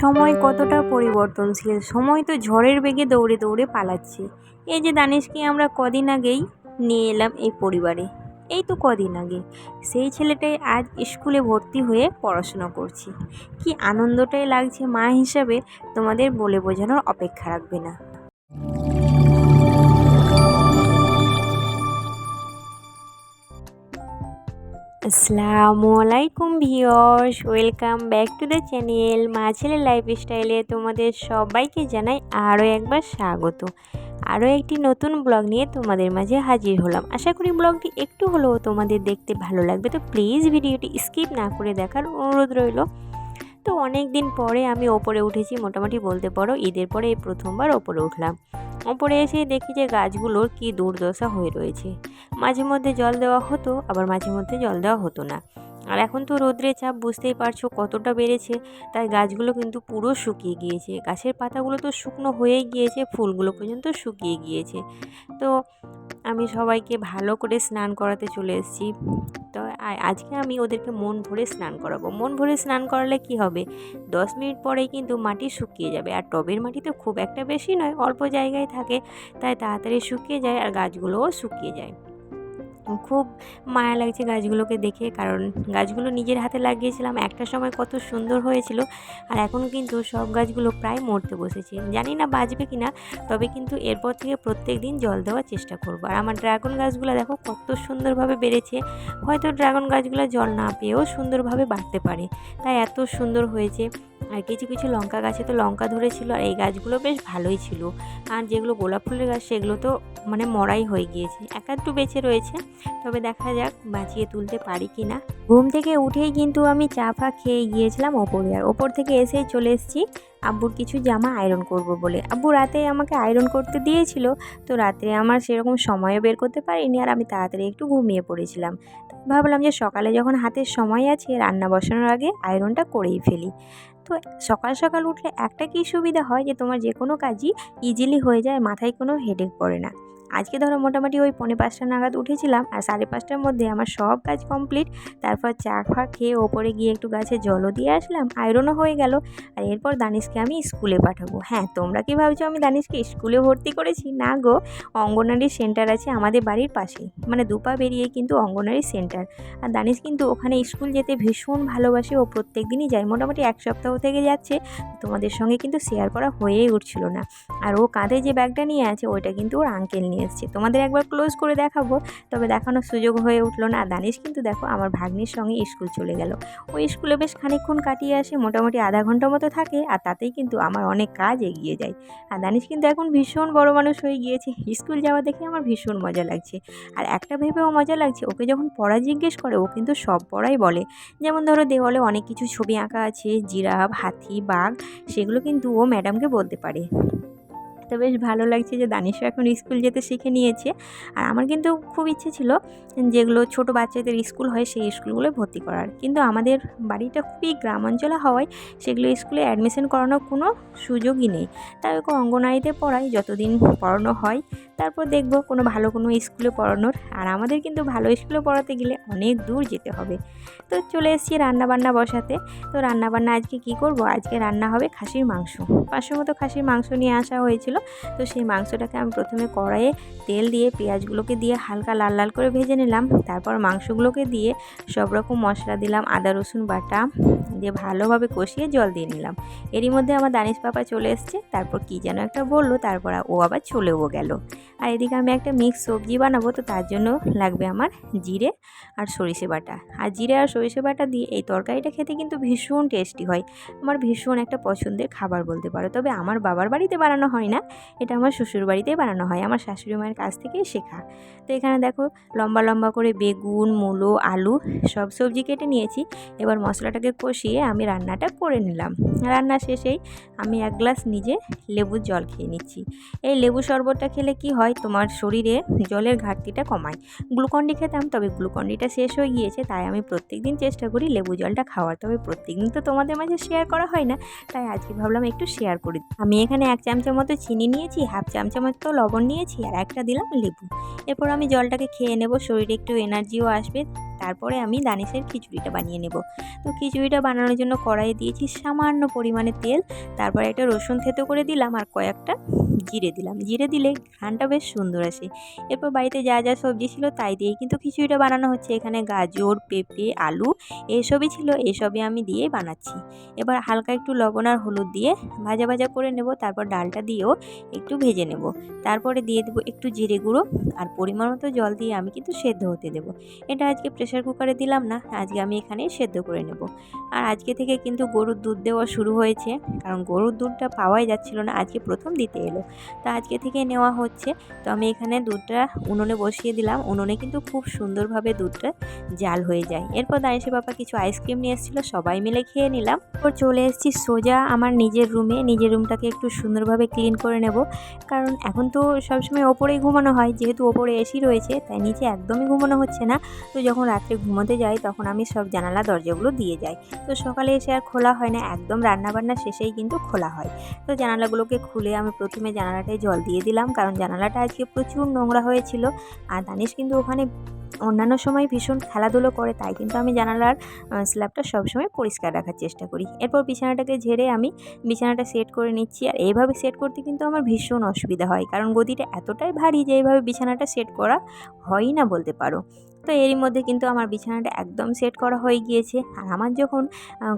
সময় কতটা পরিবর্তনশীল? সময় তো ঝড়ের বেগে দৌড়ে দৌড়ে পালাচ্ছে। এই যে দানিশকে আমরা কদিন আগেই নিয়ে এলাম এই পরিবারে। এই তো কদিন আগে। সেই ছেলেটাই আজ স্কুলে ভর্তি হয়ে পড়াশোনা করছি। কি আনন্দটাই লাগছে মা হিসাবে তোমাদের বলে বোঝানোর অপেক্ষা রাখবে না। আসসালামু আলাইকুম viewers welcome back to the channel মা ছেলে লাইফস্টাইলে তোমাদের সবাইকে জানাই আরও একবার স্বাগত। আরও একটি নতুন ব্লগ নিয়ে তোমাদের মাঝে হাজির হলাম। আশা করি ব্লগটি একটু হলেও তোমাদের দেখতে ভালো লাগবে, তো প্লিজ ভিডিওটি স্কিপ না করে দেখার অনুরোধ রইল। তো অনেক দিন পরে আমি ওপরে উঠেছি, মোটামুটি বলতে পারো ঈদের পরে এই প্রথমবার ওপরে উঠলাম। ওপরে এসে দেখি যে গাছগুলোর কি দুর্দশা হয়ে রয়েছে। মাঝে মধ্যে জল দেওয়া হতো, আবার মাঝে মধ্যে জল দেওয়া হতো না। আর এখন তো রোদ্রের চাপ, বুঝতেই পারছ কতটা বেড়েছে। তাই গাছগুলো কিন্তু পুরো শুকিয়ে গিয়েছে। গাছের পাতাগুলো তো শুকনো হয়েই গিয়েছে, ফুলগুলো পর্যন্ত শুকিয়ে গিয়েছে। তো আমি সবাইকে ভালো করে স্নান করাতে চলে এসেছি। তো আ- আজকে আমি ওদেরকে মন ভরে স্নান করাবো। মন ভরে স্নান করালে কি হবে? দশ মিনিট পরেই কিন্তু মাটি শুকিয়ে যাবে। আর টবের মাটি তো খুব একটা বেশি নয়, অল্প জায়গায় থাকে। তাই তাড়াতাড়ি শুকিয়ে যায় আর গাছগুলোও শুকিয়ে যায়। খুব মায়া লাগছে গাছগুলোকে দেখে। কারণ গাছগুলো নিজের হাতে লাগিয়েছিলাম, একটা সময় কত সুন্দর হয়েছিল আর এখন কিন্তু সব গাছগুলো প্রায় মরতে বসেছে। জানি না বাঁচবে কি না তবে কিন্তু এরপর থেকে প্রত্যেক দিন জল দেওয়ার চেষ্টা করব। আর আমার ড্রাগন গাছগুলো দেখো কত সুন্দরভাবে বেড়েছে। হয়তো ড্রাগন গাছগুলো জল না পেয়েও সুন্দরভাবে বাড়তে পারে। তাই এত সুন্দর হয়েছে। আর কিছু কিছু লঙ্কা গাছে তো লঙ্কা ধরেছিল, আর এই গাছগুলো বেশ ভালোই ছিল। আর যেগুলো গোলাপ ফুলের গাছ, সেগুলো তো মানে মরাই হয়ে গিয়েছে। এক একটু বেঁচে রয়েছে, তবে দেখা যাক বাঁচিয়ে তুলতে পারি কি না ঘুম থেকে উঠেই কিন্তু আমি চা ফা খেয়ে গিয়েছিলাম ওপরে, আর ওপর থেকে এসেই চলে এসেছি আব্বুর কিছু জামা আয়রন করব বলে। আব্বু রাতে আমাকে আয়রন করতে দিয়েছিল, তো রাত্রে আমার সেরকম সময়ও বের করতে পারিনি, আর আমি তাড়াতাড়ি একটু ঘুমিয়ে পড়েছিলাম। ভাবলাম যে সকালে যখন হাতের সময় আছে, রান্না বসানোর আগে আয়রনটা করেই ফেলি। তো সকাল সকাল উঠলে একটা কি সুবিধা হয় যে তোমার যে কোনো কাজই ইজিলি হয়ে যায়, মাথায় কোনো হেডেক পড়ে না। আজকে ধরো মোটামুটি ওই পৌনে পাঁচটা নাগাদ উঠেছিলাম আর সাড়ে পাঁচটার মধ্যে আমার সব কাজ কমপ্লিট তারপর চা ফা খেয়ে ওপরে গিয়ে একটু গাছে জলও দিয়ে আসলাম আয়রনও হয়ে গেল। আর এরপর দানিশকে আমি স্কুলে পাঠাবো। হ্যাঁ তোমরা কি ভাবছ আমি দানিশকে স্কুলে ভর্তি করেছি? না গো, অঙ্গনারী সেন্টার আছে আমাদের বাড়ির পাশেই। মানে দুপা বেরিয়ে কিন্তু অঙ্গনারী সেন্টার। আর দানিশ কিন্তু ওখানে স্কুল যেতে ভীষণ ভালোবাসে ও প্রত্যেক দিনই যায়। মোটামুটি এক সপ্তাহ থেকে যাচ্ছে। তোমাদের সঙ্গে কিন্তু শেয়ার করা হয়েই উঠছিল না। আর ও কাঁধে যে ব্যাগটা নিয়ে আছে, ওইটা কিন্তু ওর আঙ্কেল নিয়ে এসছে। তোমাদের একবার ক্লোজ করে দেখাবো। তবে দেখানোর সুযোগ হয়ে উঠল না। দানিশ কিন্তু দেখো আমার ভাগ্নির সঙ্গে স্কুল চলে গেল। ওই স্কুলে বেশ খানিকক্ষণ কাটিয়ে আসে। মোটামুটি আধা ঘণ্টা মতো থাকে আর তাতেই কিন্তু আমার অনেক কাজ এগিয়ে যায়। আর দানিশ কিন্তু এখন ভীষণ বড় মানুষ হয়ে গিয়েছে। স্কুল যাওয়া দেখে আমার ভীষণ মজা লাগছে। আর একটা ভেবেও মজা লাগছে, ওকে যখন পড়া জিজ্ঞেস করে, ও কিন্তু সব পড়াই বলে। যেমন ধরো দেওয়ালে অনেক কিছু ছবি আঁকা আছে, জিরাফ, হাতি, বাঘ, সেগুলো কিন্তু ও ম্যাডামকে বলতে পারে। তো বেশ ভালো লাগছে যে দানিশও এখন স্কুল যেতে শিখে নিয়েছে। আর আমার কিন্তু খুব ইচ্ছে ছিল যেগুলো ছোট বাচ্চাদের স্কুল হয় সেই স্কুলগুলোয় ভর্তি করার। কিন্তু আমাদের বাড়িটা খুবই গ্রামাঞ্চলে হওয়ায় সেগুলো স্কুলে অ্যাডমিশন করানোর কোনো সুযোগই নেই। তাই ওকে অঙ্গনারীতে পড়াই যতদিন পড়ানো হয় তারপর দেখব কোনো ভালো কোনো স্কুলে পড়ানোর। আর আমাদের কিন্তু ভালো স্কুলে পড়াতে গেলে অনেক দূর যেতে হবে। তো চলে এসেছি রান্নাবান্না বসাতে। তো রান্নাবান্না আজকে কি করব? আজকে রান্না হবে খাসির মাংস। পাঁচশো মতো খাসির মাংস নিয়ে আসা হয়েছিল। তো সেই মাংসটাকে আমি প্রথমে কড়াইয়ে তেল দিয়ে, পেঁয়াজগুলোকে দিয়ে হালকা লাল লাল করে ভেজে নিলাম। তারপর মাংসগুলোকে দিয়ে সব রকম মশলা দিলাম, আদা, রসুন, বাটা দিয়ে ভালোভাবে কষিয়ে জল দিয়ে নিলাম। এরই মধ্যে আমার দানিশ পাপা চলে এসছে। তারপর কি যেন একটা বলল, তারপর ও আবার চলেও গেল। আর এদিকে আমি একটা মিক্স সবজি বানাবো, তো তার জন্য লাগবে আমার জিরে আর সরিষে বাটা। আর জিরে আর সরিষে বাটা দিয়ে এই তরকারিটা খেতে কিন্তু ভীষণ টেস্টি হয়। আমার ভীষণ একটা পছন্দের খাবার বলতে পারো। তবে আমার বাবার বাড়িতে বানানো হয় না, এটা আমার শ্বশুর বাড়িতেই বানানো হয়, আমার শাশুড়ি মায়ের কাছ থেকেই শেখা। তো এখানে দেখো লম্বা লম্বা করে বেগুন, মূলো, আলু সব সবজি কেটে নিয়েছি। এবার মশলাটাকে কষিয়ে আমি রান্নাটা করে নিলাম। রান্না শেষেই আমি এক গ্লাস নিজে লেবুর জল খেয়ে নিচ্ছি। এই লেবু শরবতটা খেলে কি হয় তোমার শরীরে জলের ঘাটতিটা কমায়। গ্লুকন্ডি খেতাম, তবে গ্লুকন্ডিটা শেষ হয়ে গিয়েছে, তাই আমি প্রত্যেক দিন চেষ্টা করি লেবু জলটা খাওয়ার। তবে প্রত্যেক দিন তো তোমাদের মাঝে শেয়ার করা হয় না, তাই আজকে ভাবলাম একটু শেয়ার করি। আমি এখানে এক চামচা মতো চিনি নিয়েছি হাফ চামচা মতো লবণ নিয়েছি, আর একটা দিলাম লেবু। এরপর আমি জলটাকে খেয়ে নেব, শরীরে একটু এনার্জিও আসবে, তারপরে আমি দানিশের খিচুড়িটা বানিয়ে নেব। তো খিচুড়িটা বানানোর জন্য কড়াইয়ে দিয়েছি সামান্য পরিমাণে তেল, তারপরে একটা রসুন থেতো করে দিলাম, আর কয়েকটা জিরে দিলাম। জিরে দিলে ঘ্রানটা বেশ সুন্দর আসে। এরপর বাড়িতে যা যা সবজি ছিল তাই দিয়েই কিন্তু খিচুড়িটা বানানো হচ্ছে। এখানে গাজর, পেঁপে, আলু এসবই ছিল, এসবই আমি দিয়ে বানাচ্ছি। এবার হালকা একটু লবণ আর হলুদ দিয়ে ভাজা ভাজা করে নেব, তারপর ডালটা দিয়েও একটু ভেজে নেব। তারপরে দিয়ে দেবো একটু জিরে গুঁড়ো আর পরিমাণ মতো জল দিয়ে আমি কিন্তু সেদ্ধ হতে দেবো। এটা আজকে প্রেশার কুকারে দিলাম না, আজকে আমি এখানেই সেদ্ধ করে নেব। আর আজকে থেকে কিন্তু গরুর দুধ দেওয়া শুরু হয়েছে, কারণ গরুর দুধটা পাওয়াই যাচ্ছিল না, আজকে প্রথম দিতে এলো। তো আজকে থেকে নেওয়া হচ্ছে। তো আমি এখানে দুধটা উনুনে বসিয়ে দিলাম। উনুনে কিন্তু খুব সুন্দরভাবে দুধটা জাল হয়ে যায়। এরপর দাঁড়িয়ে বাবা কিছু আইসক্রিম নিয়ে এসেছিল, সবাই মিলে খেয়ে নিলাম। এরপর চলে এসেছি সোজা আমার নিজের রুমে। নিজের রুমটাকে একটু সুন্দরভাবে ক্লিন করে নেব। কারণ এখন তো সবসময় ওপরেই ঘুমানো হয়। যেহেতু ওপরে এসি রয়েছে, তাই নিচে একদমই ঘুমানো হচ্ছে না। তো যখন রাত্রে ঘুমোতে যাই, তখন আমি সব জানালা দরজাগুলো দিয়ে যাই। তো সকালে এসে আর খোলা হয় না। একদম রান্নাবান্না শেষেই কিন্তু খোলা হয়। তো জানালাগুলোকে খুলে আমি প্রথমে জানালাটায় জল দিয়ে দিলাম, কারণ জানালাটা আজকে প্রচুর নোংরা হয়েছিল। আর দানিশ কিন্তু ওখানে অন্যান্য সময় ভীষণ খেলাধুলো করে, তাই কিন্তু আমি জানালার স্ল্যাবটা সবসময় পরিষ্কার রাখার চেষ্টা করি। এরপর বিছানাটাকে ঝেড়ে আমি বিছানাটা সেট করে নিচ্ছি। আর এইভাবে সেট করতে কিন্তু আমার ভীষণ অসুবিধা হয়, কারণ গদিটা এতটাই ভারী যে এইভাবে বিছানাটা সেট করা হয়ই না বলতে পারো। তো এরই মধ্যে কিন্তু আমার বিছানাটা একদম সেট করা হয়ে গিয়েছে। আর আমার যখন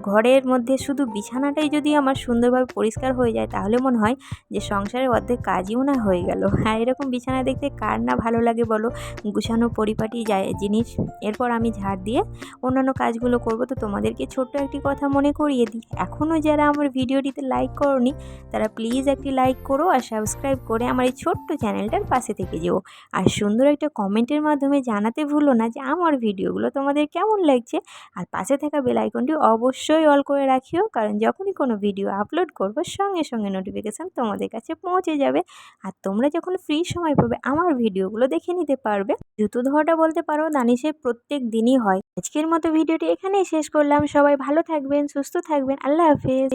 ঘরের মধ্যে শুধু বিছানাটাই যদি আমার সুন্দরভাবে পরিষ্কার হয়ে যায়, তাহলে মনে হয় যে সংসারের অর্ধেক কাজই না হয়ে গেল। হ্যাঁ এরকম বিছানা দেখতে কার না ভালো লাগে বলো? গুছানো পরিপাটি যায়, জিনিস। এরপর আমি ঝাড় দিয়ে অন্যান্য কাজগুলো করব। তো তোমাদেরকে ছোট্ট একটি কথা মনে করিয়ে দিই। এখনও যারা আমার ভিডিওটিতে লাইক করনি, তারা প্লিজ একটি লাইক করো আর সাবস্ক্রাইব করে আমার এই ছোট্ট চ্যানেলটার পাশে থেকে যেও। আর সুন্দর একটা কমেন্টের মাধ্যমে জানাতে ভুলো না যে আমার ভিডিওগুলো তোমাদের কেমন লাগছে। আর পাশে থাকা বেল আইকনটি অবশ্যই অল করে রাখিও, কারণ যখনই কোনো ভিডিও আপলোড করব সঙ্গে সঙ্গে নোটিফিকেশান তোমাদের কাছে পৌঁছে যাবে। আর তোমরা যখন ফ্রি সময় পাবে আমার ভিডিওগুলো দেখে নিতে পারবে। জুতো ধোয়াটা বলতে পারো, দানিশের প্রত্যেক দিনই হয়। আজকের মতো ভিডিওটি এখানেই শেষ করলাম। সবাই ভালো থাকবেন, সুস্থ থাকবেন। আল্লাহ হাফেজ।